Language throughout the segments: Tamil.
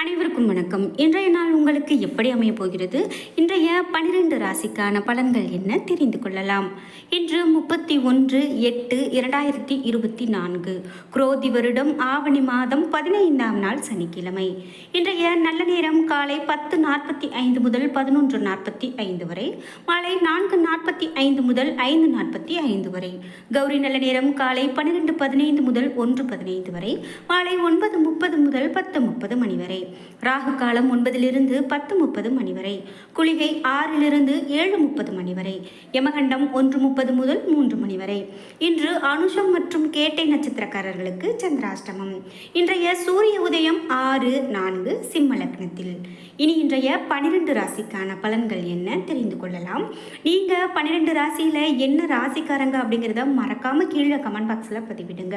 அனைவருக்கும் வணக்கம். இன்றைய நாள் உங்களுக்கு எப்படி அமைய போகிறது? இன்றைய பனிரெண்டு ராசிக்கான பலன்கள் என்ன? தெரிந்து கொள்ளலாம். இன்று முப்பத்தி ஒன்று எட்டு இரண்டாயிரத்தி இருபத்தி நான்கு. குரோதி வருடம் ஆவணி மாதம் பதினைந்தாம் நாள் சனிக்கிழமை. இன்றைய நல்ல நேரம் காலை பத்து நாற்பத்தி ஐந்து முதல் பதினொன்று நாற்பத்தி ஐந்து வரை மாலை நான்கு நாற்பத்தி ஐந்து முதல் ஐந்து நாற்பத்தி ஐந்து வரை. கௌரி நல்ல நேரம் காலை பன்னிரெண்டு பதினைந்து முதல் ஒன்று பதினைந்து வரை மாலை ஒன்பது முப்பது முதல் பத்து முப்பது மணி வரை. ராகு காலம் ஒன்பதிலிருந்து பத்து முப்பது மணி வரை குளிகை ஆறிலிருந்து ஏழு முப்பது மணி வரை யமகண்டம் ஒன்று முப்பது முதல் மூன்று மணி வரை. இன்று அனுஷம் மற்றும் கேட்டை நட்சத்திரக்காரர்களுக்கு சந்திராஷ்டமம். இன்றைய சூரிய உதயம் ஆறு நான்கு சிம்ம லக்னத்தில். இனி இன்றைய பனிரெண்டு ராசிக்கான பலன்கள் என்ன தெரிந்து கொள்ளலாம். நீங்க பன்னிரெண்டு ராசியில என்ன ராசிக்காரங்க அப்படிங்கிறத மறக்காம கீழே கமெண்ட் பாக்ஸில் பதிவிடுங்க.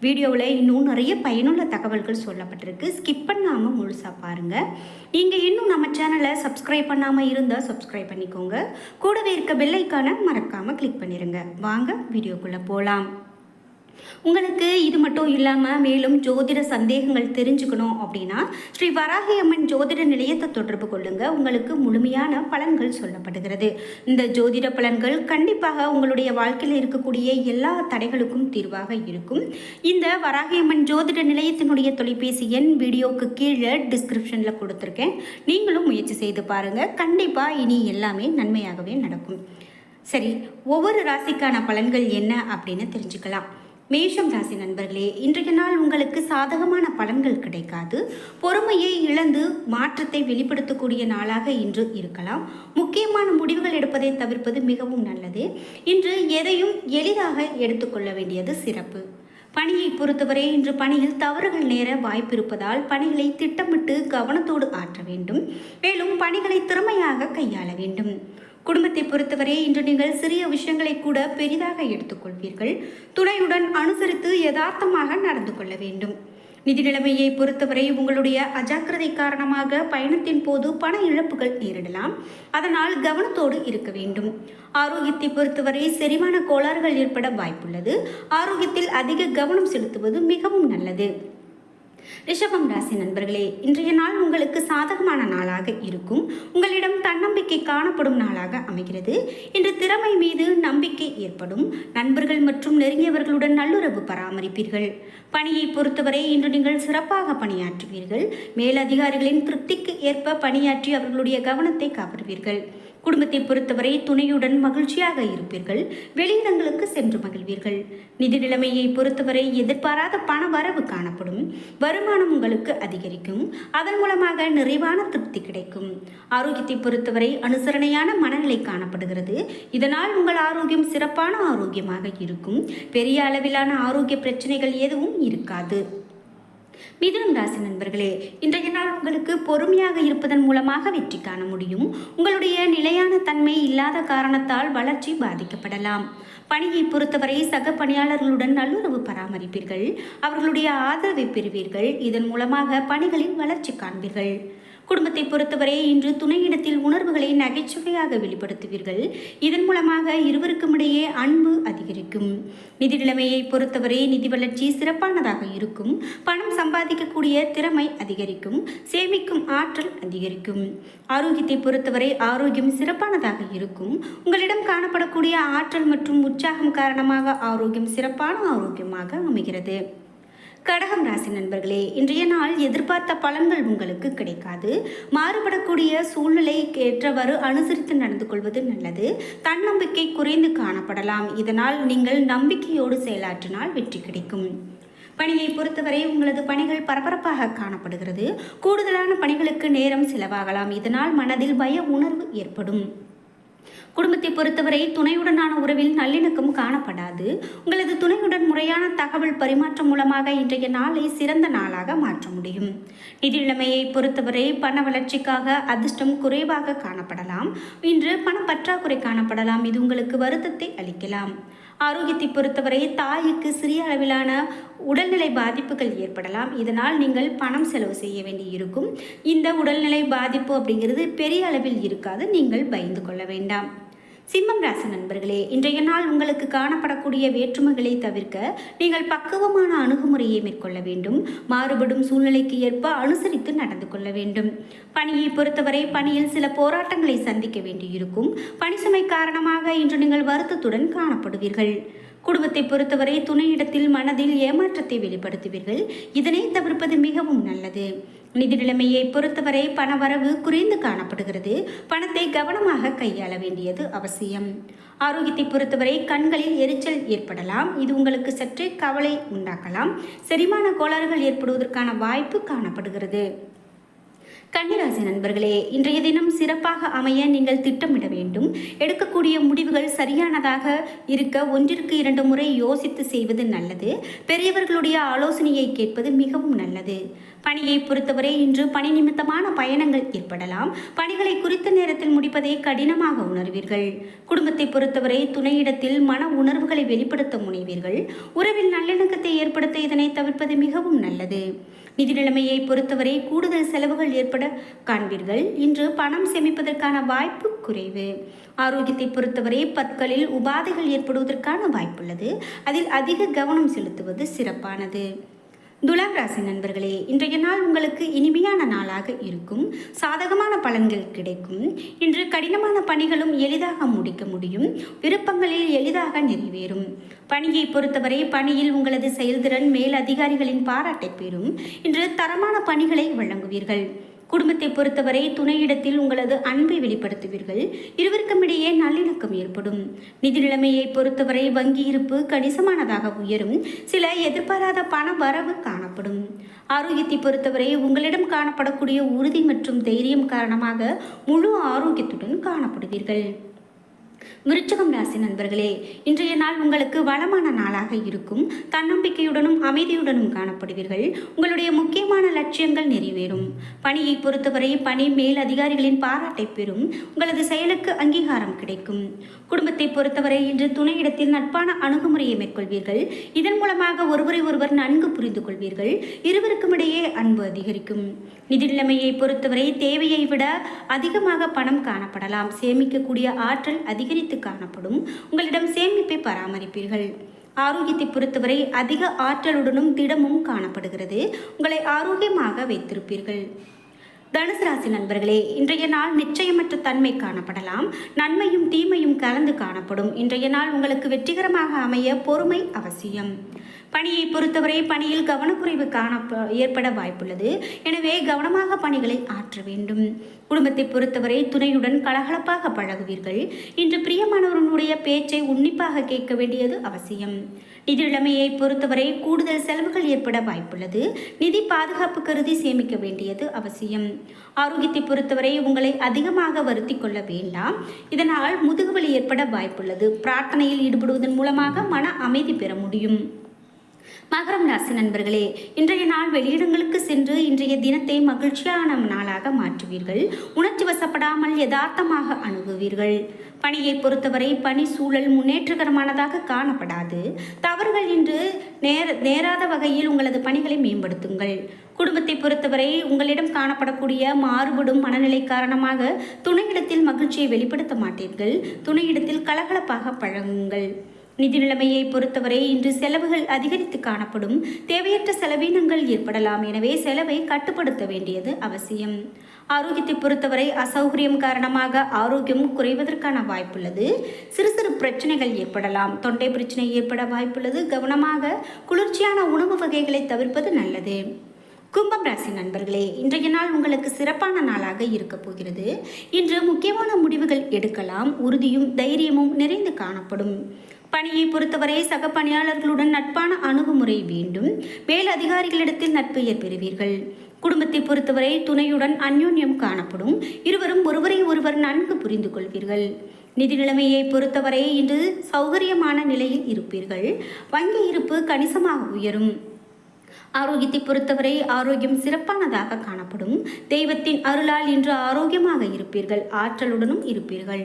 வீடியோவில் இன்னும் நிறைய பயனுள்ள தகவல்கள் சொல்லப்பட்டிருக்கு. ஸ்கிப் பண்ணாமல் முழுசாக பாருங்க. நீங்கள் இன்னும் நம்ம சேனலை சப்ஸ்கிரைப் பண்ணாமல் இருந்தால் சப்ஸ்கிரைப் பண்ணிக்கோங்க. கூடவே இருக்க பெல்லைக்கான மறக்காம கிளிக் பண்ணிடுங்க வாங்க வீடியோக்குள்ளே போகலாம் உங்களுக்கு இது மட்டும் இல்லாமல் மேலும் ஜோதிட சந்தேகங்கள் தெரிஞ்சுக்கணும் அப்படின்னா ஸ்ரீ வராகி அம்மன் ஜோதிட நிலையத்தை தொடர்பு கொள்ளுங்க. உங்களுக்கு முழுமையான பலன்கள் சொல்லப்படுகிறது. இந்த ஜோதிட பலன்கள் கண்டிப்பாக உங்களுடைய வாழ்க்கையில் இருக்கக்கூடிய எல்லா தடைகளுக்கும் தீர்வாக இருக்கும். இந்த வராகி அம்மன் ஜோதிட நிலையத்தினுடைய தொலைபேசி எண் வீடியோக்கு கீழே டிஸ்கிரிப்ஷனில் கொடுத்துருக்கேன். நீங்களும் முயற்சி செய்து பாருங்கள் கண்டிப்பாக இனி எல்லாமே நன்மையாகவே நடக்கும். சரி ஒவ்வொரு ராசிக்கான பலன்கள் என்ன அப்படின்னு தெரிஞ்சுக்கலாம். மேஷம் ராசி நண்பர்களே இன்றைய நாள் உங்களுக்கு சாதகமான பலன்கள் கிடைக்காது. பொறுமையை இழந்து மாற்றத்தை வெளிப்படுத்தக்கூடிய நாளாக இன்று இருக்கலாம். முக்கியமான முடிவுகள் எடுப்பதை தவிர்ப்பது மிகவும் நல்லது. இன்று எதையும் எளிதாக எடுத்துக்கொள்ள வேண்டியது சிறப்பு. பணியை பொறுத்தவரை இன்று பணியில் தவறுகள் நேர வாய்ப்பு இருப்பதால் பணிகளை திட்டமிட்டு கவனத்தோடு ஆற்ற வேண்டும். மேலும் பணிகளை திறமையாக கையாள வேண்டும். குடும்பத்தை பொறுத்தவரை இன்று நீங்கள் சிறிய விஷயங்களை கூட பெரிதாக எடுத்துக்கொள்வீர்கள். துணையுடன் அனுசரித்து யதார்த்தமாக நடந்து கொள்ள வேண்டும். நிதி நிலைமையை பொறுத்தவரை உங்களுடைய அஜாக்கிரதை காரணமாக பயணத்தின் போது பண இழப்புகள் நேரிடலாம். அதனால் கவனத்தோடு இருக்க வேண்டும். ஆரோக்கியத்தை பொறுத்தவரை செரிமான கோளாறுகள் ஏற்பட வாய்ப்புள்ளது. ஆரோக்கியத்தில் அதிக கவனம் செலுத்துவது மிகவும் நல்லது. ரிஷபம் ராசி நண்பர்களே இன்றைய நாள் உங்களுக்கு சாதகமான நாளாக இருக்கும். உங்களிடம் தன்னம்பிக்கை காணப்படும் நாளாக அமைகிறது. இன்று திறமை மீது நம்பிக்கை ஏற்படும். நண்பர்கள் மற்றும் நெருங்கியவர்களுடன் நல்லுறவு பராமரிப்பீர்கள். பணியை பொறுத்தவரை இன்று நீங்கள் சிறப்பாக பணியாற்றுவீர்கள். மேலதிகாரிகளின் திருப்திக்கு ஏற்ப பணியாற்றி அவர்களுடைய கவனத்தை காப்பறுவீர்கள். குடும்பத்தை பொறுத்தவரை துணையுடன் மகிழ்ச்சியாக இருப்பீர்கள். வெளியிடங்களுக்கு சென்று மகிழ்வீர்கள். நிதி நிலைமையை பொறுத்தவரை எதிர்பாராத பண வரவு காணப்படும். வருமானம் உங்களுக்கு அதிகரிக்கும். அதன் மூலமாக நிறைவான திருப்தி கிடைக்கும். ஆரோக்கியத்தை பொறுத்தவரை அனுசரணையான மனநிலை காணப்படுகிறது. இதனால் உங்கள் ஆரோக்கியம் சிறப்பான ஆரோக்கியமாக இருக்கும். பெரிய அளவிலான ஆரோக்கிய பிரச்சனைகள் எதுவும் இருக்காது. மிதுனம் ராசி நண்பர்களே இன்றைய நாள் உங்களுக்கு பொறுமையாக இருப்பதன் மூலமாக வெற்றி காண முடியும். உங்களுடைய நிலையான தன்மை இல்லாத காரணத்தால் வளர்ச்சி பாதிக்கப்படலாம். பணியை பொறுத்தவரை சக பணியாளர்களுடன் நல்லுறவு பராமரிப்பீர்கள். அவர்களுடைய ஆதரவை பெறுவீர்கள். இதன் மூலமாக பணிகளில் வளர்ச்சி காண்பீர்கள். குடும்பத்தை பொறுத்தவரை இன்று துணையிடத்தில் உணர்வுகளை நகைச்சுவையாக வெளிப்படுத்துவீர்கள். இதன் மூலமாக இருவருக்கும் இடையே அன்பு அதிகரிக்கும். நிதி நிலைமையை பொறுத்தவரை நிதி வளர்ச்சி சிறப்பானதாக இருக்கும். பணம் சம்பாதிக்கக்கூடிய திறமை அதிகரிக்கும். சேமிக்கும் ஆற்றல் அதிகரிக்கும். ஆரோக்கியத்தை பொறுத்தவரை ஆரோக்கியம் சிறப்பானதாக இருக்கும். உங்களிடம் காணப்படக்கூடிய ஆற்றல் மற்றும் உற்சாகம் காரணமாக ஆரோக்கியம் சிறப்பான ஆரோக்கியமாக அமைகிறது. கடகம் ராசி நண்பர்களே இன்றைய நாள் எதிர்பார்த்த பலன்கள் உங்களுக்கு கிடைக்காது. மாறுபடக்கூடிய சூழ்நிலை ஏற்றவாறு அனுசரித்து நடந்து கொள்வது நல்லது. தன்னம்பிக்கை குறைந்து காணப்படலாம். இதனால் நீங்கள் நம்பிக்கையோடு செயலாற்றினால் வெற்றி கிடைக்கும். பணியை பொறுத்தவரை உங்களது பணிகள் பரபரப்பாக காணப்படுகிறது. கூடுதலான பணிகளுக்கு நேரம் செலவாகலாம். இதனால் மனதில் பய உணர்வு ஏற்படும். குடும்பத்தை பொறுத்தவரை துணையுடனான உறவில் நல்லிணக்கம் காணப்படாது. உங்களது துணையுடன் முறையான தகவல் பரிமாற்றம் மூலமாக இன்றைய நாளை சிறந்த நாளாக மாற்ற முடியும். நிதி நிலைமையை பொறுத்தவரை பண வளர்ச்சிக்காக அதிர்ஷ்டம் குறைவாக காணப்படலாம். இன்று பண பற்றாக்குறை காணப்படலாம். இது உங்களுக்கு வருத்தத்தை அளிக்கலாம். ஆரோக்கியத்தை பொறுத்தவரை தாய்க்கு சிறிய அளவிலான உடல்நிலை பாதிப்புகள் ஏற்படலாம். இதனால் நீங்கள் பணம் செலவு செய்ய வேண்டி இருக்கும் இந்த உடல்நிலை பாதிப்பு அப்படிங்கிறது பெரிய அளவில் இருக்காது. நீங்கள் பயந்து கொள்ள வேண்டாம். சிம்மம் ராசி நண்பர்களே இன்றைய நாள் உங்களுக்கு காணப்படக்கூடிய வேற்றுமைகளை தவிர்க்க நீங்கள் பக்குவமான அணுகுமுறையை மேற்கொள்ள வேண்டும். மாறுபடும் சூழ்நிலைக்கு ஏற்ப அனுசரித்து நடந்து கொள்ள வேண்டும். பணியை பொறுத்தவரை பணியில் சில போராட்டங்களை சந்திக்க வேண்டியிருக்கும். பணிசுமை காரணமாக இன்று நீங்கள் வருத்தத்துடன் காணப்படுவீர்கள். குடும்பத்தை பொறுத்தவரை துணையிடத்தில் மனதில் ஏமாற்றத்தை வெளிப்படுத்துவீர்கள். இதனை தவிர்ப்பது மிகவும் நல்லது. நிதி நிலைமையை பொறுத்தவரை பணவரவு குறைந்து காணப்படுகிறது. பணத்தை கவனமாக கையாள வேண்டியது அவசியம். ஆரோக்கியத்தை பொறுத்தவரை கண்களில் எரிச்சல் ஏற்படலாம். இது உங்களுக்கு சற்றே கவலை உண்டாக்கலாம். செரிமான கோளாறுகள் ஏற்படுவதற்கான வாய்ப்பு காணப்படுகிறது. கன்னிராசி நண்பர்களே இன்றைய தினம் சிறப்பாக அமைய நீங்கள் திட்டமிட வேண்டும். எடுக்கக்கூடிய முடிவுகள் சரியானதாக இருக்க ஒன்றிற்கு இரண்டு முறை யோசித்து செய்வது நல்லது. பெரியவர்களுடைய ஆலோசனையை கேட்பது மிகவும் நல்லது. பணியை பொறுத்தவரை இன்று பணி நிமித்தமான பயணங்கள் ஏற்படலாம். பணிகளை குறித்த நேரத்தில் முடிப்பதை கடினமாக உணர்வீர்கள். குடும்பத்தை பொறுத்தவரை துணையிடத்தில் மன உணர்வுகளை வெளிப்படுத்த முனைவீர்கள். உறவில் நல்லிணக்கத்தை ஏற்படுத்த இதனை தவிர்ப்பது மிகவும் நல்லது. நிதி நிலைமையை பொறுத்தவரை கூடுதல் செலவுகள் ஏற்பட காண்பீர்கள். இன்று பணம் சேமிப்பதற்கான வாய்ப்பு குறைவு. ஆரோக்கியத்தை பொறுத்தவரை பற்களில் உபாதைகள் ஏற்படுவதற்கான வாய்ப்புள்ளது. அதில் அதிக கவனம் செலுத்துவது சிறப்பானது. துலாம் ராசி நண்பர்களே இன்றைய நாள் உங்களுக்கு இனிமையான நாளாக இருக்கும். சாதகமான பலன்கள் கிடைக்கும். இன்று கடினமான பணிகளும் எளிதாக முடிக்க முடியும். விருப்பங்களில் எளிதாக நிறைவேறும். பணியை பொறுத்தவரை பணியில் உங்களது செயல்திறன் மேல் அதிகாரிகளின் பாராட்டை பெறும். இன்று தரமான பணிகளை வழங்குவீர்கள். குடும்பத்தை பொறுத்தவரை துணையிடத்தில் உங்களது அன்பை வெளிப்படுத்துவீர்கள். இருவருக்கும் இடையே நல்லிணக்கம் ஏற்படும். நிதி நிலைமையை பொறுத்தவரை வங்கி இருப்பு கணிசமானதாக உயரும். சில எதிர்பாராத பண வரவு காணப்படும். ஆரோக்கியத்தை பொறுத்தவரை உங்களிடம் காணப்படக்கூடிய உறுதி மற்றும் தைரியம் காரணமாக முழு ஆரோக்கியத்துடன் காணப்படுவீர்கள். விருச்சகம் ராசி நண்பர்களே இன்றைய நாள் உங்களுக்கு வளமான நாளாக இருக்கும். தன்னம்பிக்கையுடனும் அமைதியுடனும் காணப்படுவீர்கள். உங்களுடைய முக்கியமான லட்சியங்கள் நிறைவேறும். பணியை பொறுத்தவரை பணி மேல் அதிகாரிகளின் பாராட்டை பெறும். உங்களது செயலுக்கு அங்கீகாரம் கிடைக்கும். குடும்பத்தை பொறுத்தவரை இன்று துணையிடத்தில் நட்பான அணுகுமுறையை மேற்கொள்வீர்கள். இதன் மூலமாக ஒருவரை ஒருவர் நன்கு புரிந்து கொள்வீர்கள். இருவருக்கும் இடையே அன்பு அதிகரிக்கும். நிதி நிலைமையை பொறுத்தவரை தேவையை விட அதிகமாக பணம் காணப்படலாம். சேமிக்கக்கூடிய ஆற்றல் அதிக அதிகரித்து காணப்படும். உங்களிடம் சேமிப்பை பராமரிப்பீர்கள். ஆரோக்கியத்தை பொறுத்தவரை அதிக ஆற்றலுடனும் திடமும் காணப்படுகிறது. உங்களை ஆரோக்கியமாக வைத்திருப்பீர்கள். தனுசு ராசி நண்பர்களே இன்றைய நாள் நிச்சயமற்ற தன்மை காணப்படலாம். நன்மையும் தீமையும் கலந்து காணப்படும். இன்றைய நாள் உங்களுக்கு வெற்றிகரமாக அமைய பொறுமை அவசியம். பணியை பொறுத்தவரை பணியில் கவனக்குறைவு காண ஏற்பட வாய்ப்புள்ளது. எனவே கவனமாக பணிகளை ஆற்ற வேண்டும். குடும்பத்தை பொறுத்தவரை துணையுடன் கலகலப்பாக பழகுவீர்கள். இன்று பிரியமானவர்களுடைய பேச்சை உன்னிப்பாக கேட்க வேண்டியது அவசியம். நிதி நிலைமையை பொறுத்தவரை கூடுதல் செலவுகள் ஏற்பட வாய்ப்புள்ளது. நிதி பாதுகாப்பு கருதி சேமிக்க வேண்டியது அவசியம். ஆரோக்கியத்தை பொறுத்தவரை உங்களை அதிகமாக வருத்தி கொள்ள வேண்டாம். இதனால் முதுகுவலி ஏற்பட வாய்ப்புள்ளது. பிரார்த்தனையில் ஈடுபடுவதன் மூலமாக மன அமைதி பெற முடியும். மகரம் ராசி நண்பர்களே இன்றைய நாள் வெளியிடங்களுக்கு சென்று இன்றைய தினத்தை மகிழ்ச்சியான நாளாக மாற்றுவீர்கள். உணர்ச்சி வசப்படாமல் யதார்த்தமாக அணுகுவீர்கள் பணியை பொறுத்தவரை பணி சூழல் முன்னேற்றகரமானதாக காணப்படாது. தவறுகள் இன்று நேர நேராத வகையில் உங்களது பணிகளை மேம்படுத்துங்கள். குடும்பத்தை பொறுத்தவரை உங்களிடம் காணப்படக்கூடிய மாறுபடும் மனநிலை காரணமாக துணையிடத்தில் மகிழ்ச்சியை வெளிப்படுத்த மாட்டீர்கள். துணையிடத்தில் கலகலப்பாக பழகுங்கள். நிதி நிலைமையை பொறுத்தவரை இன்று செலவுகள் அதிகரித்து காணப்படும். தேவையற்ற செலவீனங்கள் ஏற்படலாம். எனவே செலவை கட்டுப்படுத்த வேண்டியது அவசியம். ஆரோக்கியத்தை பொறுத்தவரை அசௌகரியம் காரணமாக ஆரோக்கியம் குறைவதற்கான வாய்ப்புள்ளது. சிறு சிறு பிரச்சனைகள் ஏற்படலாம். தொண்டை பிரச்சனை ஏற்பட வாய்ப்புள்ளது. கவனமாக குளிர்ச்சியான உணவு வகைகளை தவிர்ப்பது நல்லது. கும்பம் ராசி நண்பர்களே இன்றைய நாள் உங்களுக்கு சிறப்பான நாளாக இருக்க போகிறது. இன்று முக்கியமான முடிவுகள் எடுக்கலாம். உறுதியும் தைரியமும் நிறைந்து காணப்படும். பணியை பொறுத்தவரை சக பணியாளர்களுடன் நட்பான அணுகுமுறை வேண்டும். மேல் அதிகாரிகளிடத்தில் நட்பு ஏற்பெறுவீர்கள் குடும்பத்தை பொறுத்தவரை துணையுடன் அந்யோன்யம் காணப்படும். இருவரும் ஒருவரை ஒருவர் நன்கு புரிந்து கொள்வீர்கள். நிதி நிலைமையை பொறுத்தவரை இன்று சௌகரியமான நிலையில் இருப்பீர்கள். வங்கி இருப்பு கணிசமாக உயரும். ஆரோக்கியத்தை பொறுத்தவரை ஆரோக்கியம் சிறப்பானதாக காணப்படும். தெய்வத்தின் அருளால் இன்று ஆரோக்கியமாக இருப்பீர்கள். ஆற்றலுடனும் இருப்பீர்கள்.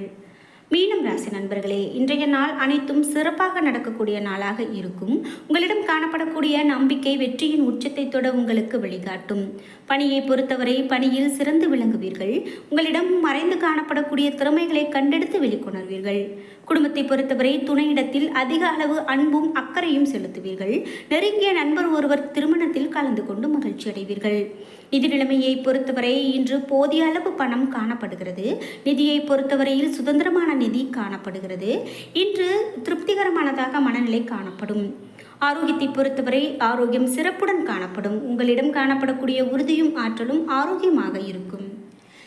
மீனம் ராசி நண்பர்களே இன்றைய நாள் அனைத்தும் சிறப்பாக நடக்கக்கூடிய நாளாக இருக்கும். உங்களிடம் காணப்படக்கூடிய நம்பிக்கை வெற்றியின் உச்சத்தை தொட உங்களுக்கு வழிகாட்டும். பணியை பொறுத்தவரை பணியில் சிறந்து விளங்குவீர்கள். உங்களிடம் மறைந்து காணப்படக்கூடிய திறமைகளை கண்டெடுத்து வெளிக்கொணர்வீர்கள். குடும்பத்தை பொறுத்தவரை துணையிடத்தில் அதிக அளவு அன்பும் அக்கறையும் செலுத்துவீர்கள். நெருங்கிய நண்பர் ஒருவர் திருமணத்தில் கலந்து கொண்டு மகிழ்ச்சி அடைவீர்கள். நிதி நிலைமையை பொறுத்தவரை இன்று போதிய அளவு பணம் காணப்படுகிறது. நிதியை பொறுத்தவரையில் சுதந்திரமான நிதி காணப்படுகிறது. இன்று திருப்திகரமானதாக மனநிலை காணப்படும். ஆரோக்கியத்தை பொறுத்தவரை ஆரோக்கியம் சிறப்புடன் காணப்படும். உங்களிடம் காணப்படக்கூடிய உறுதியும் ஆற்றலும் ஆரோக்கியமாக இருக்கும்.